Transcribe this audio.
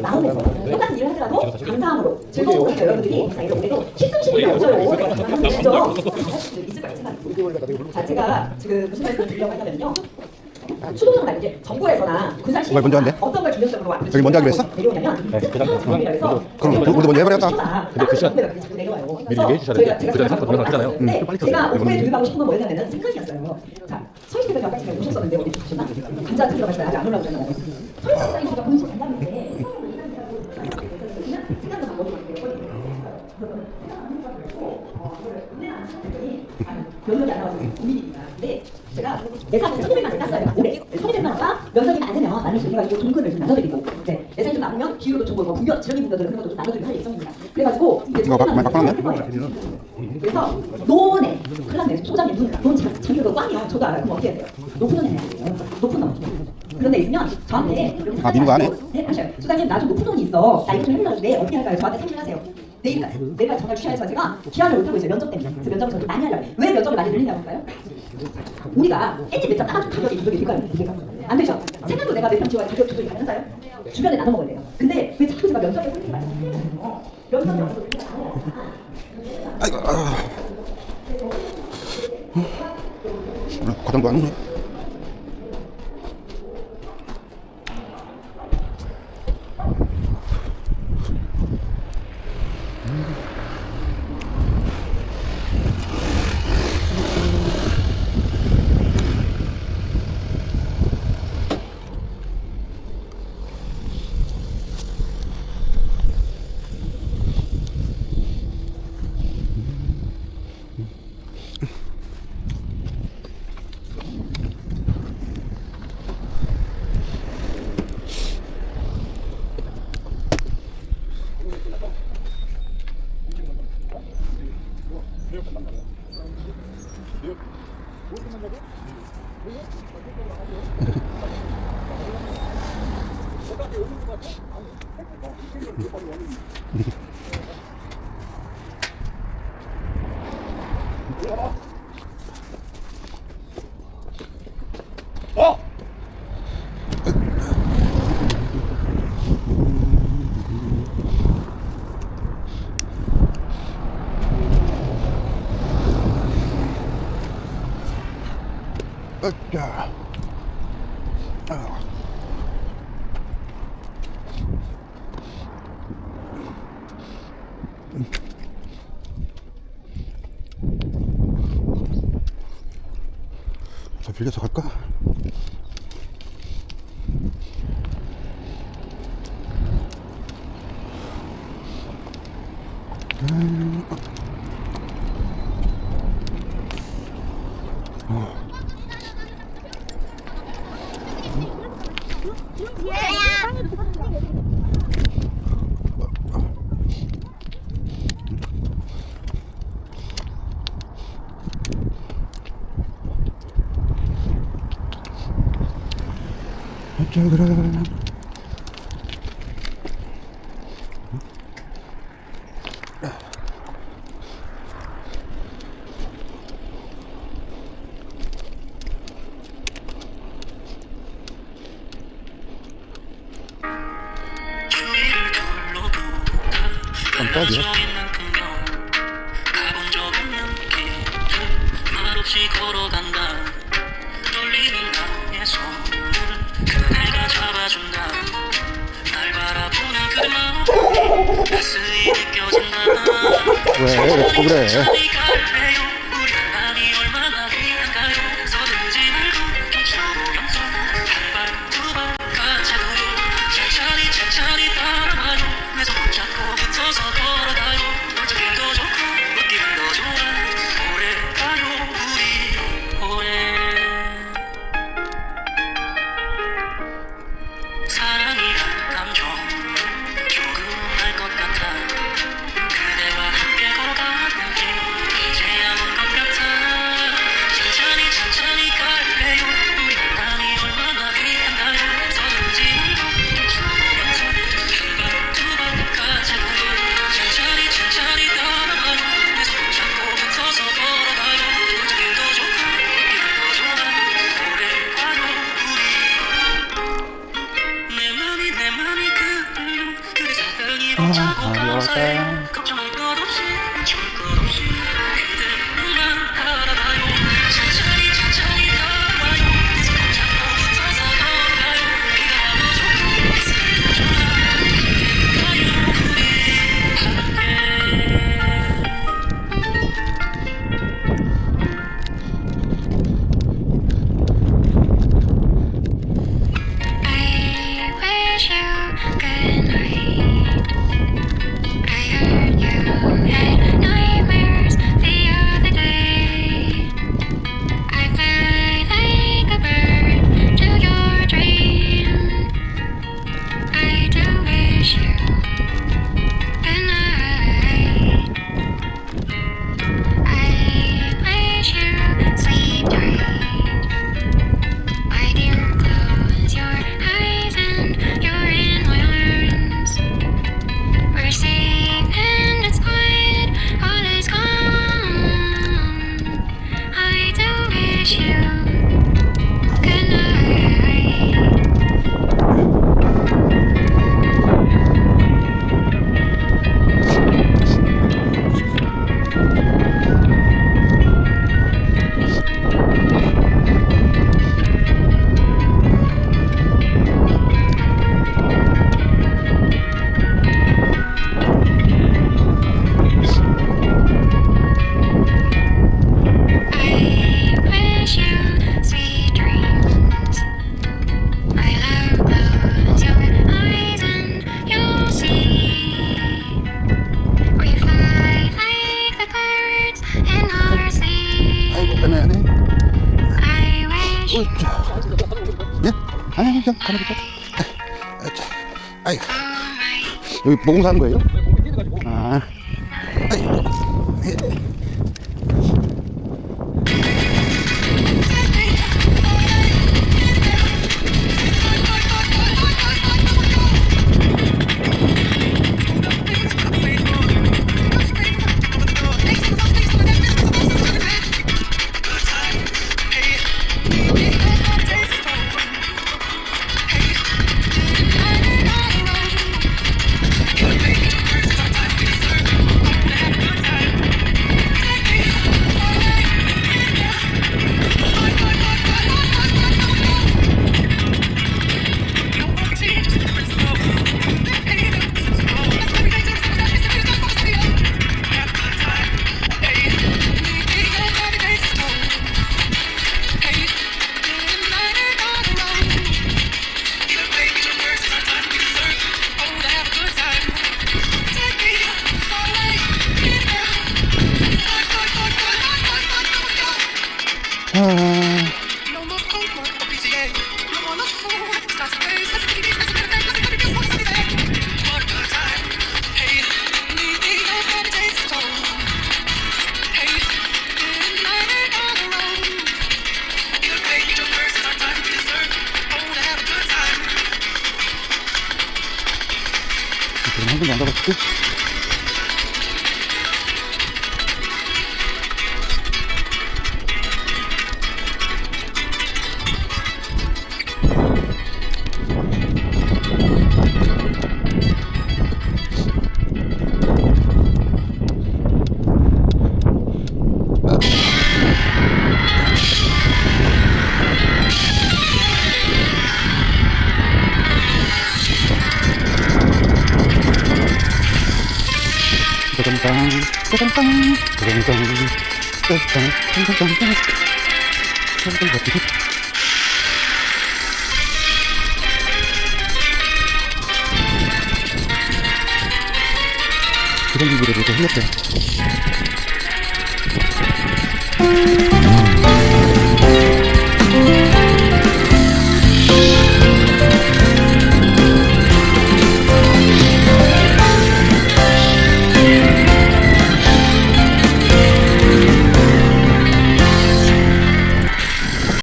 마음에서 똑같은 일을 하더라도 감사함으로 즐거움으로 여러분들이 자 올해도 시승식이 없어요. 그죠? 있을 거예요 생각이. 자 제가 지금 무슨 말씀 드리려고 하냐면요. 추도정 날 이제 정부에서나 군산시 뭘 먼저 한대? 어떤 걸 앞으로 저기 먼저 하기로 했어? 내려오냐면 네, 그 사람 특별 해서 그럼 우리도 먼저 해버렸다. 근데 그 시간 내려와요. 미리 얘기해 주셔야 되는데 그 전에 상품 동영상 하잖아요. 근데 좀 빨리 제가. 오후에 도입하고 싶은 건 뭐였냐면 생각이었어요. 자, 서희대가 아까 제가 오셨었는데 어디 보셨나? 간자 들어가시다 아직 안 올라오잖아요. 서희대장이 제가 본인 간다는데 생각도 안 먹고 면접이 안 나와서 고민입니다. 근데 제가 예산은 1,200만 원 땄어요. 올해. 1,200만 원과 면접이 안 되면 나눌 수 있어가지고 동근을 좀 나눠드리고 네, 예산이 좀 남으면 기후도 좋고 뭐 분명 지역인 분들은 그런 것도 좀 나눠드리고 할 예정입니다. 그래가지고 이제 이거 막- 막 바꿔놨네? 그래서 노원에 큰일 났네 소장님 눈, 눈 자, 잠겨도 꽝이요 저도 알아요. 그럼 어떻게 해야 돼요? 높은 돈 해야 돼요. 높은 돈 그런 데 있으면 저한테 이렇게 아, 민구 안 해? 네 하셔요. 소장님 나 좀 높은 돈이 있어. 나 이거 좀네 어떻게 할까요? 저한테 상담하세요 내일까지 내일까지 전화를 주셔야 제가 기한을 못하고 있어요 면접 때문에 그래서 면접을 저도 많이 하려고 해요. 왜 면접을 많이 늘리냐고 할까요 우리가 깻잎 몇점 따가지고 가격이 조절이 될까요? 안 되죠 생각도 내가 몇점 지원 가격 조절이 가능한가요 주변에 나눠 먹어야 돼요 근데 왜 자꾸 제가 면접에 홀리지 말아요 우리가 안 해요. 아이고, 아. 과장도 안 오네. 으쌰. 아. 자, 빌려서 갈까? 어 둘러보다 깜짝이야. 가본 적 없는 길을 말없이 걸어간다 마음 가슴이 느껴진다 왜, 왜 자꾸 그래? Okay. 예? 아니, 아니, 그냥 가만히 있어. 아이고. 여기 모공 사는 거예요? 그럼 한번 만나봤을게. 짜잔빵 짜잔빵 짜잔빵 짜잔빵 짜잔빵 짜잔빵 그런 기분으로도 흘렸대.